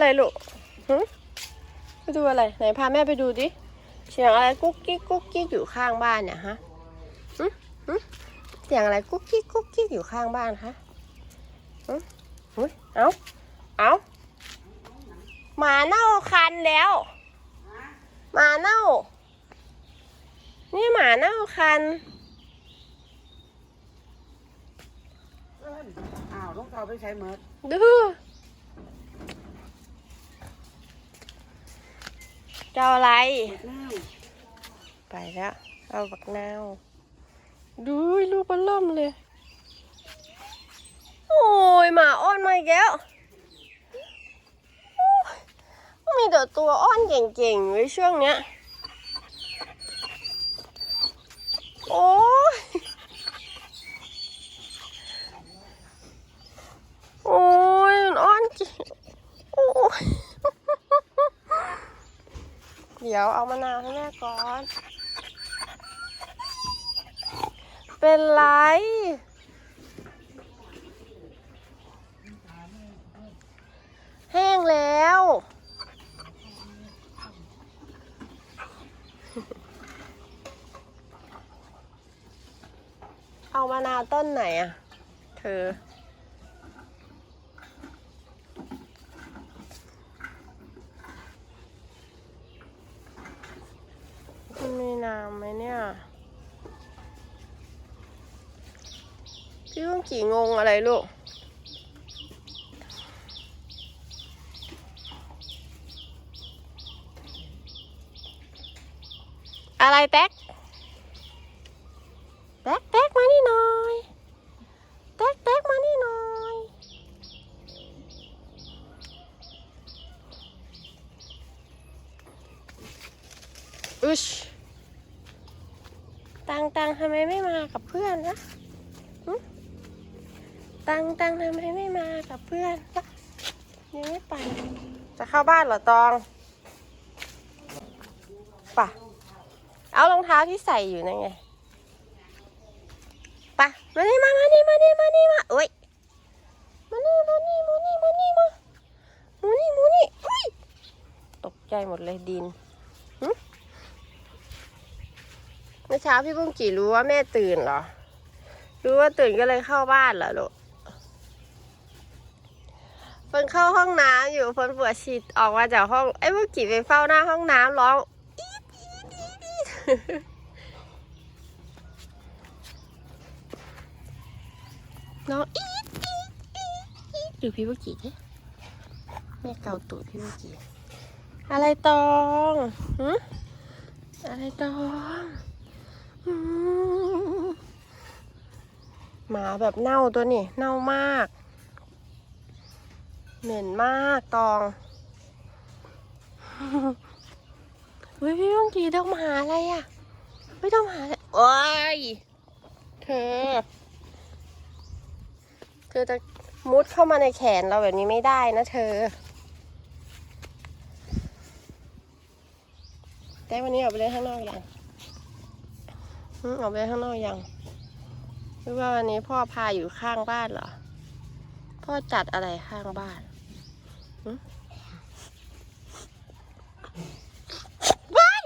อะไรลูกหึไปดูอะไร ไหนพาแม่ไปดูดิ เสียงอะไรกุ๊กกิ๊กกุ๊กกิ๊กอยู่ข้างบ้านเนี่ยฮะหึหึเสียงอะไรกุ๊กกิ๊กกุ๊กกิ๊กอยู่ข้างบ้านคะหึหึเอาเอาหมาเน่าคันแล้ว หมาเน่า นี่หมาเน่าคัน เอิ้นอ้าวรองเท้าไปใช้เมิดดู เจ้าอะไรเน่าไปแล้ว เอาบักนาว ดูลูกมันล่มเลย โอ้ยหมาอ้อนมาอีกแล้วโอ้ยมีแต่ตัวอ้อนเก่งๆไว้ช่วงเนี้ย โอ้ยโอ้ยมันอ้อนจริงโอ้ย เดี๋ยวเอามะนาวให้แม่ก่อน เป็นไร แห้งแล้ว เอามะนาวต้นไหนอะเธอ มั น้ำไหมเนี่ย พี่ลุงกี่งงอะไรลูก อะไรแต๊กแต๊กแต๊กมานี่หน่อยแต๊กแต๊กมานี่หน่อยอึช ตังตังทำไมไม่มากับเพื่อนนะตังตังทำไมไม่มากับเพื่อนนะยังไม่ไปจะเข้าบ้านเหรอตองป่ะเอารองเท้าที่ใส่อยู่นั่นไงไปะมานี่มามานี่มานี่มานี่มาเอ้ยมานี่มานี่มานี่มานี่มามูนี่มูนี่อุ้ยตกใจหมดเลยดินหึเมื่อเช้าพี่บุ้งกี่รู้ว่าแม่ตื่นเหรอ รู้ว่าตื่นก็เลยเข้าบ้านเหรอลูกเฟินเข้าห้องน้ำอยู่เฟินปวดฉีดออกมาจากห้องไอ้บุ้งกี่ไปเฝ้าหน้าห้องน้ำร้องน้องอีดอีดอีดอีดดูพี่บุกี้ดิแม่เกาตูดพี่บุกี้อะไรตองหึอะไรตอง หมาแบบเน่าตัวนี่เน่ามาก เหม็นมากตองเฮ้ยพี่บุกี้ต้องหาอะไรอะ ไม่ต้องหาอะไรโอ้ยเธอ เธอจะมุดเข้ามาในแขนเราแบบนี้ไม่ได้นะเธอ แต่วันนี้ออกไปเล่นข้างนอกยัง ออกไปข้างนอกยังหรือว่าวันนี้พ่อพาอยู่ข้างบ้านเหรอ พ่อจัดอะไรข้างบ้านว้าย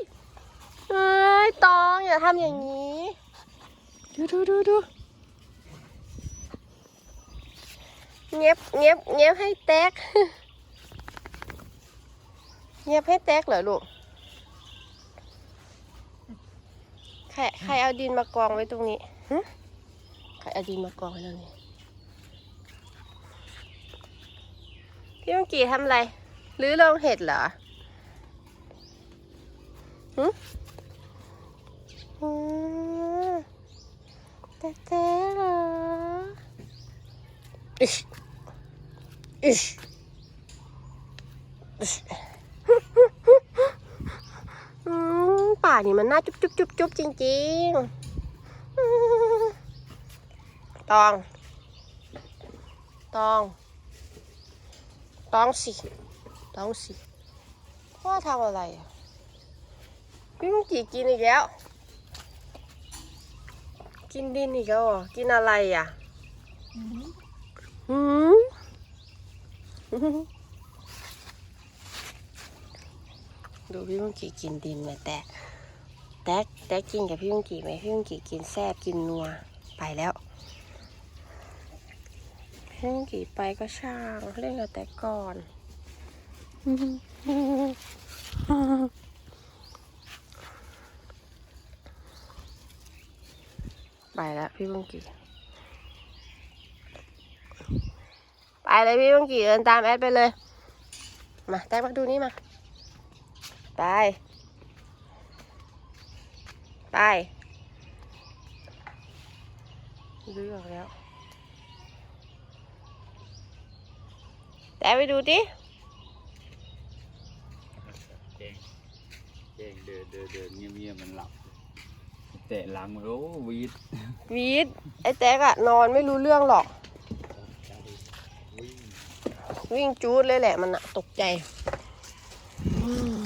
เอ้ยตองอย่าทำอย่างนี้ ดูดูดูดูเงียบเงียบเงียบให้แตก เงียบให้แตกเหรอลูก ใครใครเอาดินมากองไว้ตรงนี้ใครเอาดินมากองไว้ตรงนี้ พี่มังกีทำอะไรหรือลงเห็ดเหรอหืมแต่แต่เหรออิชอิชอิชอืมป่านี่มันน่าจุ๊บจุ๊บจุ๊บจุ๊บจริงๆอืมตอง ตอง ตองสิ ตองสิ พ่อทำอะไรอะพี่มุกี้กินอีกแล้ว กินดินอีกแล้วเหรอกินอะไรอะหืมดูพี่มุงกีกินดินไหมแตก แตกแตกกินกับพี่มุงกีไหมพี่มุงกีกินแซบกินนัวไปแล้วพี่มุงกีไปก็ช่างเล่นกับแตกก่อนไปแล้วพี่บุงกี่ไปเลยพี่บุงกี่เดินตามแอดไปเลย มาแตกมาดูนี่มา ไป ไปดูออกแล้ว แต่ไปดูดิเจงเจงเดินเดินเดินเงียบเงียบมันหลับเตะหลังมันโอ้วีดวีดไอ้แจ๊กอะนอนไม่รู้เรื่องหรอก วิ่งวิ่งจูดเลยแหละมันอะตกใจอืม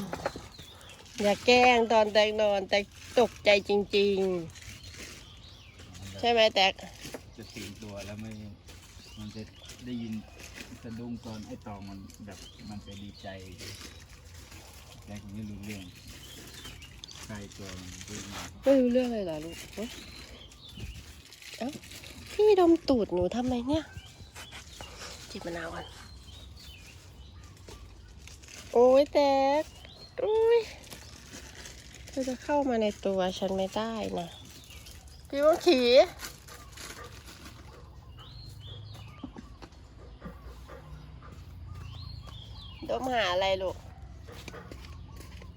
อย่าแกล้งตอนแตกนอนแต่ ตกใจจริง ๆ ใช่ไหมแตกจะตื่นตัวแล้วไม่มันจะได้ยินสะดุ้งตอนไอ้ตองมันแบบมันจะดีใจแต่ผมไม่รู้เรื่องใครตัวมันวิ่งมาไม่รู้เรื่องเลยเหรอลูกเอ้ยเอ้าพี่ดมตูดหนูทำไมเนี่ยจิบมะนาวก่อนโอ้ยแตกอุ้ย เธอจะเข้ามาในตัวฉันไม่ได้นะพี่ว่าขี่ดมหาอะไรลูก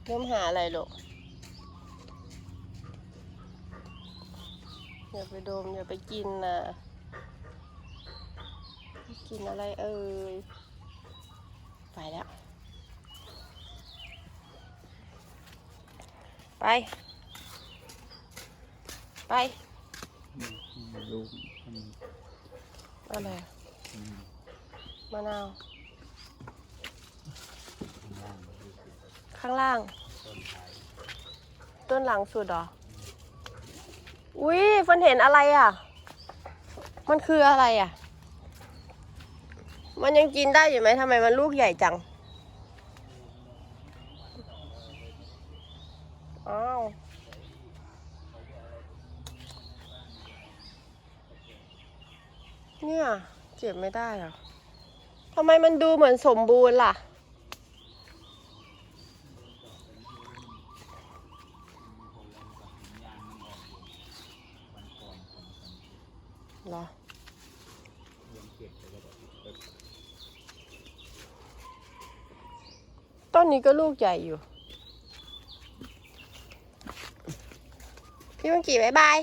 ดมหาอะไรลูกอย่าไปดมอย่าไปกินนะกินอะไรเอ่ยไปแล้ว ไป ไปลูกอะไรมะนาว ข้างล่าง ต้นหลังสุดเหรอ อุ้ยฟันเห็นอะไรอะ มันคืออะไรอะ มันยังกินได้อยู่ไหมทำไมมันลูกใหญ่จัง อ้าวเนี่ยเก็บไม่ได้เหรอทำไมมันดูเหมือนสมบูรณ์ล่ะ เหรอต้นนี้ก็ลูกใหญ่อยู่ พี่มังกี้บายบาย